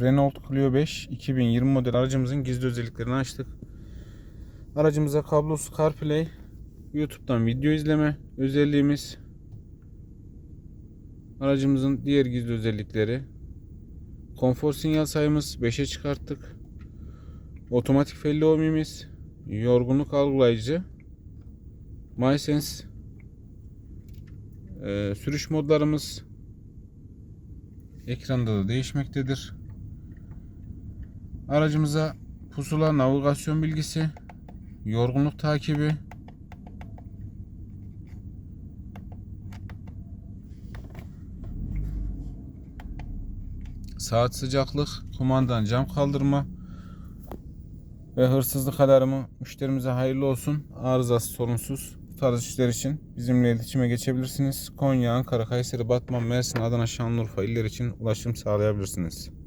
Renault Clio 5 2020 model aracımızın gizli özelliklerini açtık. Aracımıza kablosuz CarPlay, YouTube'dan video izleme özelliğimiz, aracımızın diğer gizli özellikleri, konfor sinyal sayımız 5'e çıkarttık. Otomatik felli omimiz, yorgunluk algılayıcı, MySense, e, sürüş modlarımız ekranda da değişmektedir. Aracımıza pusula navigasyon bilgisi, yorgunluk takibi, saat sıcaklık, kumandan cam kaldırma ve hırsızlık alarmı müşterimize hayırlı olsun. Arızası sorunsuz. Bu tarz işler için bizimle iletişime geçebilirsiniz. Konya, Ankara, Kayseri, Batman, Mersin, Adana, Şanlıurfa iller için ulaşım sağlayabilirsiniz.